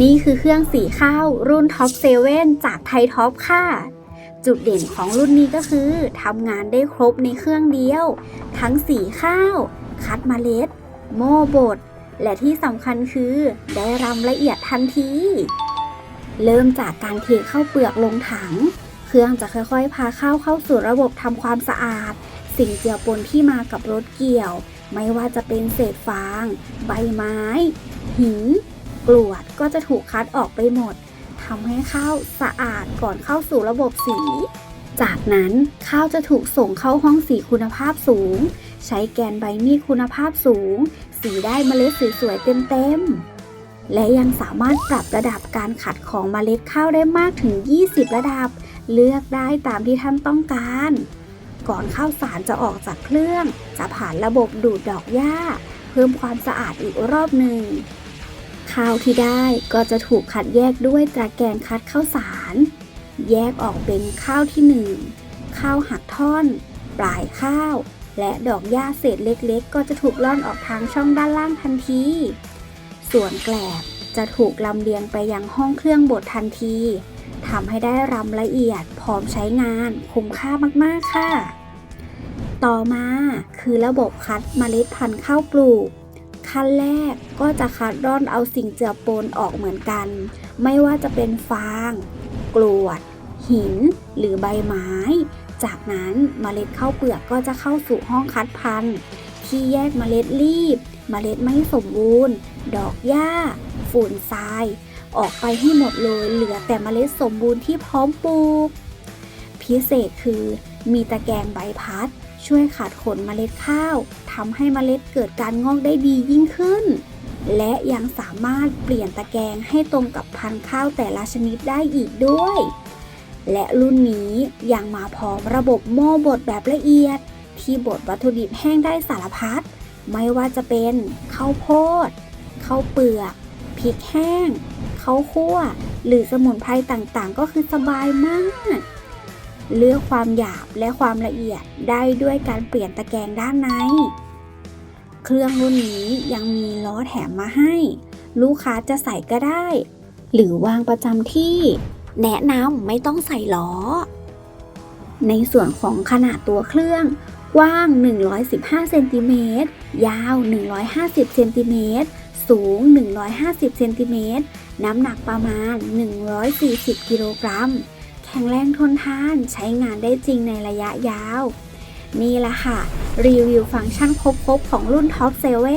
นี่คือเครื่องสีข้าวรุ่นท็อปเซเว่นจากไทยท็อปค่ะ จุดเด่นของรุ่นนี้ก็คือทำงานได้ครบในเครื่องเดียว ทั้งสีข้าว คัดมเมล็ด โม่บด และที่สำคัญคือได้รำละเอียดทันที เริ่มจากการเทข้าวเปลือกลงถัง เครื่องจะค่อยๆ พาข้าวเข้าสู่ระบบทำความสะอาด สิ่งเจือปนที่มากับรถเกี่ยว ไม่ว่าจะเป็นเศษฟาง ใบไม้ หิน กรวดก็จะถูกคัดออกไปหมดทำให้ข้าวสะอาดก่อนเข้าสู่ระบบสี จากนั้นข้าวจะถูกส่งเข้าห้องสีคุณภาพสูง ใช้แกนใบมีดคุณภาพสูง สีได้เมล็ดสวยๆเต็มๆ และยังสามารถปรับระดับการขัดของเมล็ดข้าวได้มากถึง 20 ระดับ เลือกได้ตามที่ท่านต้องการ ก่อนข้าวสารจะออกจากเครื่อง จะผ่านระบบดูดดอกหญ้า เพิ่มความสะอาดอีกรอบหนึ่ง ข้าวที่ได้ก็จะถูกคัดแยกด้วยตะแกรงคัดข้าวสาร แยกออกเป็นข้าวที่หนึ่งข้าวหักท่อน ปลายข้าว และดอกหญ้าเศษเล็กๆ ก็จะถูกล่อนออกทางช่องด้านล่างทันที ส่วนแกลบจะถูกลำเลียงไปยังห้องเครื่องบดทันทีทำให้ได้รำละเอียดพร้อมใช้งานคุ้มค่ามากๆค่ะ ต่อมาคือระบบคัดเมล็ดพันธุ์ข้าวปลูก ขั้นแรกก็จะคัดร่อนเอาสิ่งเจือปนออกเหมือนกัน ไม่ว่าจะเป็นฟาง กรวด หิน หรือใบไม้ จากนั้นเมล็ดข้าวเปลือกก็จะเข้าสู่ห้องคัดพันธุ์ ที่แยกเมล็ดรีบเมล็ดไม่สมบูรณ์ ดอกหญ้า ฝุ่นทราย ออกไปให้หมดเลยเหลือแต่เมล็ดสมบูรณ์ที่พร้อมปลูก พิเศษคือมีตะแกรงใบพัด ช่วยขัดขนเมล็ดข้าวทำให้เมล็ดเกิดการงอกได้ดียิ่งขึ้น และยังสามารถเปลี่ยนตะแกรงให้ตรงกับพันธุ์ข้าวแต่ละชนิดได้อีกด้วย และรุ่นนี้ยังมาพร้อมระบบโม่บดแบบละเอียด ที่บดวัตถุดิบแห้งได้สารพัดไม่ว่าจะเป็นข้าวโพดข้าวเปลือกพริกแห้งข้าวคั่ว หรือสมุนไพรต่างๆ ก็คือสบายมาก เลือกความหยาบและความละเอียดได้ด้วยการเปลี่ยนตะแกรงด้านใน เครื่องรุ่นนี้ยังมีล้อแถมมาให้ ลูกค้าจะใส่ก็ได้ หรือวางประจำที่ แนะนำไม่ต้องใส่ล้อ ในส่วนของขนาดตัวเครื่อง กว้าง 115เซนติเมตรยาว 150เซนติเมตรสูง 150เซนติเมตรน้ำหนักประมาณ 140 กิโลกรัม ข็งแรงทนทานใช้งานได้จริงในระยะยาว นี่แหละค่ะ รีวิวฟังก์ชันครบๆ ของรุ่น Top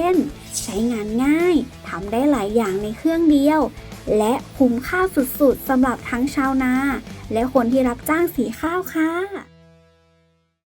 7 ใช้งานง่ายทำได้หลายอย่างในเครื่องเดียว และคุ้มค่าสุดๆสำหรับทั้งชาวนา และคนที่รับจ้างสีข้าวค่ะ